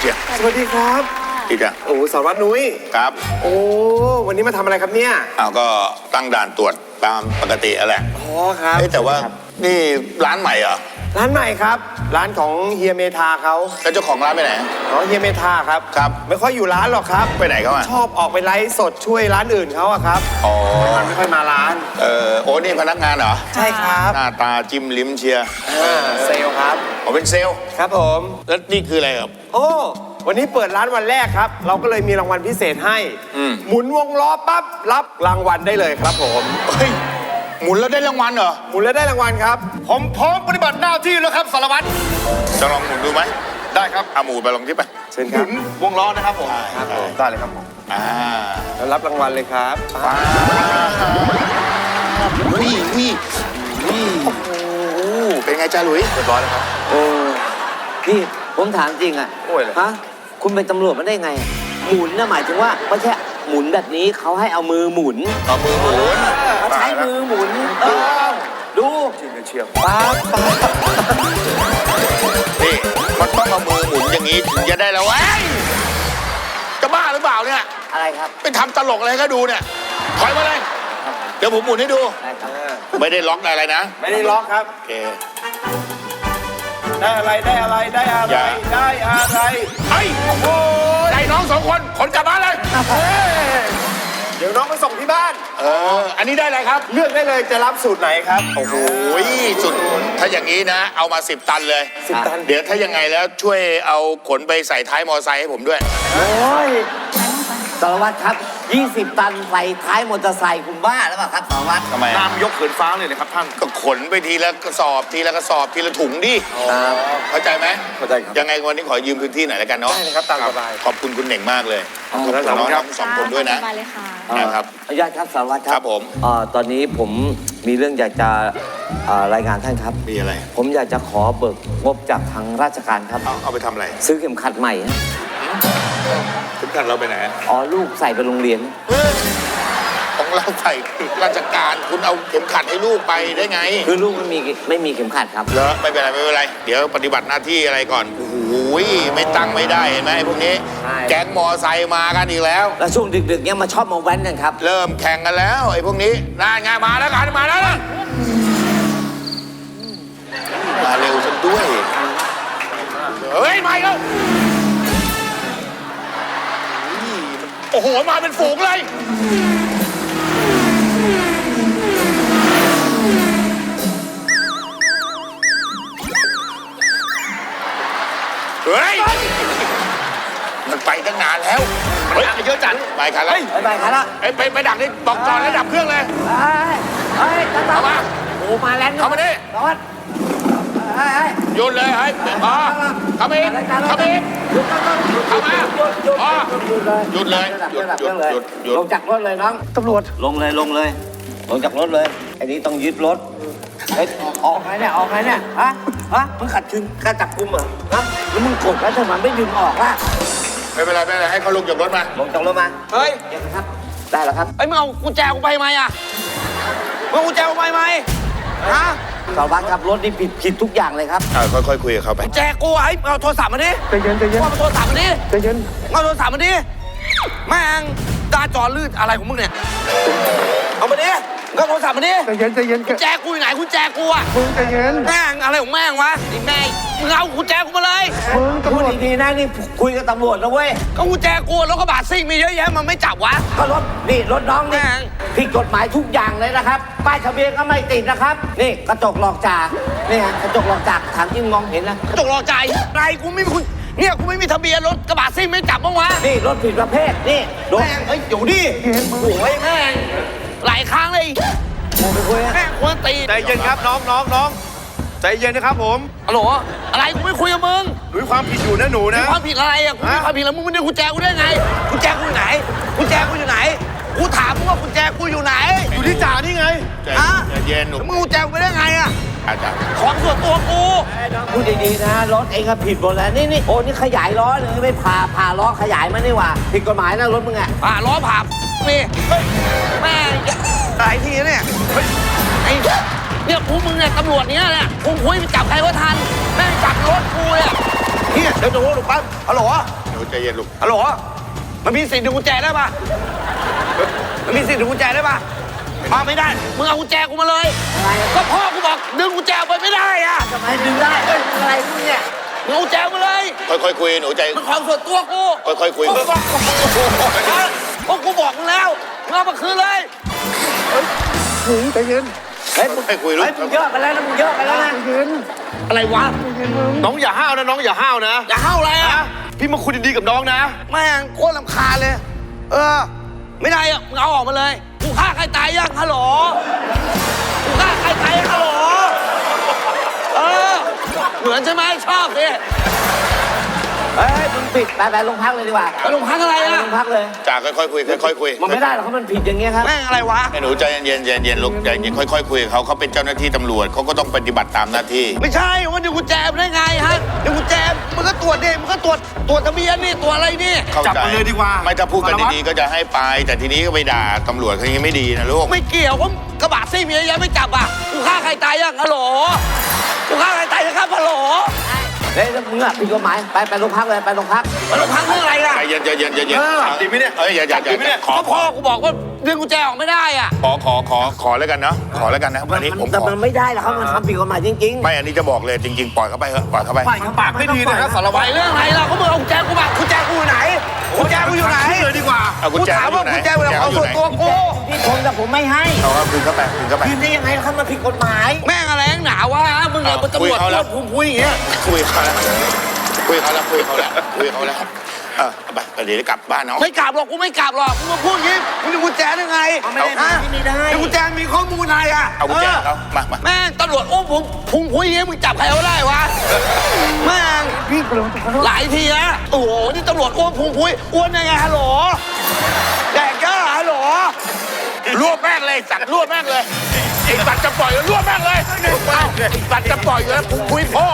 เชียวสวัสดีครับอีกอะโอ้สารวัตรนุ้ย ครับโอ้วันนี้มาทำอะไรครับเนี่ยอ้าวก็ตั้งด่านตรวจตามปกติอะแหละอ๋อครับ เอ้ยแต่ว่านี่ร้านใหม่เหรอร้านใหม่ครับ ร้านของเฮียเมธาเขาแล้วเจ้าของร้านไปไหน อ๋อเฮียเมธาครับ ครับ ไม่ค่อยอยู่ร้านหรอกครับ ไปไหนเขาอะชอบออกไปไลฟ์สดช่วยร้านอื่นเขาอะครับอ๋อ ไม่ค่อยมาร้านเออโอ้ นี่พนักงานเหรอ ใช่ครับหน้าตาจิ้มลิ้มเชียร์อ่าเซลลครับผมเป็นเซลล์ครับผม แล้วนี่คืออะไรครับ โอ้ วันนี้เปิดร้านวันแรกครับ เราก็เลยมีรางวัลพิเศษให้ อืม หมุนวงล้อปั๊บรับรางวัลได้เลยครับผม เฮ้ยหมุนแล้วได้รางวัลเหรอหมุนแล้วได้รางวัลครับ ผมพร้อมปฏิบัติหน้าที่แล้วครับสารวัตรจะลองหมุนดูไหมได้ครับเอาหมุนไปลองที่ไปเชิญหครัมุบนวงล้อนะครับผมครับผมได้เลยครับผมอ่าแล้วรับรางวัลเลยครับว้า ววิ่งวิ่งวิ่งโอ้โหเป็นไงจ้าหลุยเรียบร้อยแล้วครับ โอ้นี่ผมถามจริงอะโอ้ยเลย ฮะคุณเป็นตำรวจมาได้ไง หมุนน่ะหมายถึงว่าไม่ใช่หมุนแบบนี้เขาให้เอามือหมุนเอามือหมุนเขาใช้มือหมุนเออดูจริงกันเชียวป๊าบป๊าบนี่มันต้องเอามือหมุนอย่างนี้ถึงจะได้แล้วเว้ยจะบ้าหรือเปล่าเนี่ย อะไรครับ ไปทำตลกอะไรให้เขาดูเนี่ย ถอยมาเลย เดี๋ยวผมหมุนให้ดู ได้ครับไม่ได้ล็อกอะไรนะไม่ได้ล็อกครับ โอเค ได้อะไรได้อะไรได้อะไร อย่า ได้อะไรเฮ้ยโอ้โหได้น้องสองคนขนกลับบ้านเลยเฮ้ยเดี๋ยวน้องไปส่งที่บ้าน เอออันนี้ได้อะไรครับ เลือกได้เลยจะรับสูตรไหนครับ โอ้โหสุดถ้าอย่างนี้นะ เอามาสิบตันเลยสิบตัน เดี๋ยวถ้ายังไงแล้วช่วยเอาขนไปใส่ท้ายมอไซค์ให้ผมด้วย โอ้ย สารวัตรครับ 20 ตันใส่ท้ายมอเตอร์ไซค์คุณบ้าหรือเปล่าครับสารวัตร ทำไมน้ำยกเขินฟ้าเลยนะครับท่าน ก็ขนไปทีละกระสอบทีละกระสอบทีละถุงดิครับเข้าใจไหมเข้าใจครับยังไงวันนี้ขอยืมพื้นที่หน่อยแล้วกันเนาะได้เลยครับตามสบายขอบคุณคุณเหน่งมากเลยขอบขคุอบณคุณน้องทั้งสองคนด้วยนะ สบายเลยค่ะ นะครับอนุญาตครับสารวัตรคครัรับบผม เอ่อตอนนี้ผมมีเรื่องอยากจะเอ่อรายงานท่านครับ มีอะไร ผมอยากจะขอเบิกงบจากทางราชการครับ เอาเอาไปทำอะไร ซื้อเข็มขัดใหม่ฮะ ถึงกันเราไปไหนอ๋อลูกใส่ไปโรงเรียน ของเราใส่ราชการคุณเอาเข็มขัดให้ลูกไปได้ไงคือลูกไม่มีไม่มีเข็มขัดครับ เหรอไม่เป็นไรไม่เป็นไร เดี๋ยวปฏิบัติหน้าที่อะไรก่อนโอ้โหไม่ตั้งไม่ได้เห็นไหมไอ้พวกนี้ ใช่ แก๊งมอไซค์มากันอีกแล้ว แล้วช่วงดึกๆเนี้ยมาชอบมาแว้นกันครับ เริ่มแข่งกันแล้วไอ้พวกนี้น่าไงมาแล้วกันมาแล้วนะมาเร็วซะด้วย เฮ้ยมาอีกแล้ว โอ้โห มาเป็นฝูงเลย เฮ้ย มันไปตั้งนานแล้วเฮ้ยเยอะจัดไปกันแล้วไปไปครับละเอ้ยไปไปดักนี่บอกจอดแล้วดับเครื่องเลยเฮ้ยเฮ้ยตาตาเข้ามา โอ้มาแล้วเข้ามาดิสารวัตรเฮ้ยเฮ้ยหยุดเลยเฮ้ยพอเข้ามาอีกเข้ามาอีกหยุดก่อนหยุดเข้ามาหยุดหยุดพอหยุดเลยหยุดเลยดับหยุดดับหยุดเลยหยุดหยุดลงจากรถเลยน้องตำรวจลงเลยลงเลยลงจากรถเลยไอ้นี้ต้องยึดรถเฮ้ยออกไงเนี่ยออกไงเนี่ยฮะฮะมึงขัดขืนการจับกุมเหรอฮะแล้วมึงกดแล้วทำไมไม่ดึงออกล่ะไม่เป็นไรไม่เป็นไรให้เขาลงจากรถมาลงจากรถมาเฮ้ยเดี๋ยวนะครับได้แล้วครับเฮ้ยมึงเอากุญแจกูไปไหมอะมึงเอากุญแจกูไปไหมฮะ สารวัตรครับรถนี่ผิดผิดทุกอย่างเลยครับ อ่าค่อยๆคุยกับเขาไป แจกูอะเฮ้ยมึงเอาโทรศัพท์มาดิใจเย็นใจเย็นเอาโทรศัพท์มาดิใจเย็นเอาโทรศัพท์มาดิแม่งตาจอลื่นอะไรของมึงเนี่ย เอามาดิ มึงเอาโทรศัพท์มาดิใจเย็นใจเย็นกุญแจกูอยู่ไหนกุญแจกูอะมึงใจเย็นแม่งอะไรของแม่งวะไอ้แม่งมึงเอากุญแจกูมาเลย มึงพูดดีๆนะนี่คุยกับตำรวจนะเว้ยก็กุญแจกูรถกระบะซิ่งมีเยอะแยะมันไม่จับวะ ก็รถนี่รถน้องนี่แม่ง ผิดกฎหมายทุกอย่างเลยนะครับ ป้ายทะเบียนก็ไม่ติดนะครับ นี่กระจกหลอกจ่านี่ฮะกระจกหลอกจ่าถามจริงมองเห็นนะตกรอใจไรกูไม่มีคุณเนี่ยกูไม่มีทะเบียนรถกระบะซิ่งไม่จับบ้างวะนี่รถผิดประเภทนี่รถแม่งเฮ้ยอยู่ดิโอ้ยแม่ง หลายครั้งเลยโมไปคุยอะแม่งควรตีใจเย็นครับน้องน้องน้องใจเย็นนะครับผมฮัลโหลอะไรกูไม่คุยกับมึงหนูมีความผิดอยู่นะหนูนะ ความผิดอะไรอะกูมีฮะความผิดแล้วมึงไม่ได้กุญแจกูได้ไงกุญแจกูอยู่ไหนกุญแจกูอยู่ไหนกูถามมึงว่ากุญแจกูอยู่ไหน อยู่ที่จ่านี่ไงใจฮะ ใจเย็นหนุ่มมึงกุญแจกูไปได้ไงอะ อาจารย์ของส่วนตัวกูพูดดีๆนะรถเองก็ผิดหมดแล้วนี่นี่โอ้นี่ขยายล้อเลยไม่ผ่าผ่าล้อขยายมานี่หว่าผิดกฎหมายนะรถมึงอะผ่าล้อผ่านี่เฮ้ยแม่งหลายทีแล้วเนี่ยเฮ้ยไอ้เนี่ยพวกมึงเนี่ยตำรวจเนี่ยแหละกูคุยไปจับใครก็ทันแม่งจับรถกูเนี่ยเนี่ยเดี๋ยวจะโทรลูกปั๊บฮัลโหลหนูใจเย็นลูกฮัลโหลมันมีสิทธิ์ดึงกุญแจได้ปะมันมีสิทธิ์ดึงกุญแจได้ปะ มาไม่ได้ มึงเอากุญแจกูมาเลยก็พ่อกูบอกดึงกุญแจไปไม่ได้อะทำไมดึงได้เอ้ยอะไรเนี่ยมึงเอากุญแจมาเลย ค่อยๆคุยหนูใจ มันของส่วนตัวกูค่อยๆคุย กูบอกพวกกูบอกมึงแล้วมึงเอามาคืนเลยเฮ้ยค่อยๆคุยลูเฮ้ยกมึงเยอะกันแล้วนะมึงเยอะกันแล้วนะอะไรวะน้องอย่าห้าวนะน้องอย่าห้าวนะ อย่าเข้าอะไรอะพี่มาคุยดีๆกับน้องนะ แม่งโคตรลำคาญเลย เออ ไม่ได้อะมึงเอาออกมาเลยกู ฆ่าใครตายยังฮัลโหลกูฆ่าใครตายยังฮัลโหลเออ เหมือนใช่ไหมชอบสิเฮ้ยมึงผิดไปไปโรงพักเลยดีกว่าไปโรงพักอะไรไปอะโรงพักเลย จ่าค่อยๆคุยค่อยๆคุยมันไม่ได้หรอกเพราะมันผิดอย่างเงี้ยครับ แม่งอะไรวะให้หนูใจเย็นๆใจเย็นๆลูกใจเย็นค่อยๆคุยกับเขาเขาเป็นเจ้าหน้าที่ตำรวจเขาก็ต้องปฏิบัติตามหน้าที่ ไม่ใช่ว่าดึงกุญแจมได้ไงฮะดึงกุญแจมมึงก็ตรวจดิมึง ก็ตรวจตรวจทะเบียนนี่ตรวจอะไรนี่ เข้าจับใจมันเลยดีกว่าไม่ถ้าพูดกันดีๆก็จะให้ไป แต่ทีนี้ก็ไปด่าตำรวจเขาอย่างนี้ไม่ดีนะลูก ไม่เกี่ยวว่ากระบะซี่เมียยังไม่จับอะกูฆ่าใครตายยังฮัลโหลกูฆ่าใครตายยังครับฮัลโหล เฮ้ยแล้วมึงอะผิดกฎหมายไปไปโรงพักเลยไปโรงพักไปโรงพักเรื่องอะไรล่ะ ใจเย็นใจเย็นใจเย็นเออดีไหมเนี่ยเอ้ยอย่าอย่าอย่าดีไหมเนี่ยขอก็ขพ่ออกูบอกว่าดึงกุญแจออกไม่ได้อะ ขอขอขอขอแล้วกันเนาะขอแล้วกันนะอันนี้ผมแต่ขอมันไม่ได้หรอกครับมันทำผิดกฎหมายจริง ไม่อันนี้จะบอกเลยจริง ๆ ปล่อยเขาไปเถอะปล่อยเขาไปๆปล่อยเขาปากไม่ดีนะครับสารไปวัตรเรื่องอะไรล่ะก็มึงเอากุญแจกูมากุญแจกูอยู่ไหนกุญแจกูอยู่ไหน เลยดีกว่า เอากุญกูแจถามเขาอว่ายู่ไหนกุญแจอยู่ไหนของอยู่ส่วนไหนตัวกู พี่ชนแต่ผมไม่ให้เอาครับคืนเข้าไปคืนเข้าไป ยืนได้ยังไงล่ะครับมันผิดกฎหมาย แม่งอะไรนักหนาวะมึงเนี่ยเป็นตำรวจคุยเขาแล้ว พูดพูดอย่างเงี้ยคุยเขาแล้วคุยเขาแล้วคุยเขาแล้วคุยเขาแล้วเออเอาไปไปเดี๋ยวกลับบ้านเนาะไม่กลับหรอกกูไม่กลับหรอกมึงมาพูดอย่างงี้มึงดึงกุญแจได้ไงเอาไม่ได้ฮะไม่ได้ดึงกุญแจมีข้อมูลอะไรอะเอากุญแจเขามามาแม่งตำรวจอุ้มผมพุงพุยอย่างงี้มึงจับใครเขาได้วะแม่งพี่กลัวขอโทษหลายทีนะโอ้โหนี่ตำรวจอ้วนพุงพุยอ้วนยังไงฮัลโหลแดกก้าฮัลโหล รวบแม่งเลยสัตว์รวบแม่งเลยไอ้สัตว์จะปล่อยรวบแม่งเลยไอ้สัตว์จะปล่อยเลยพุงพุยพ่อ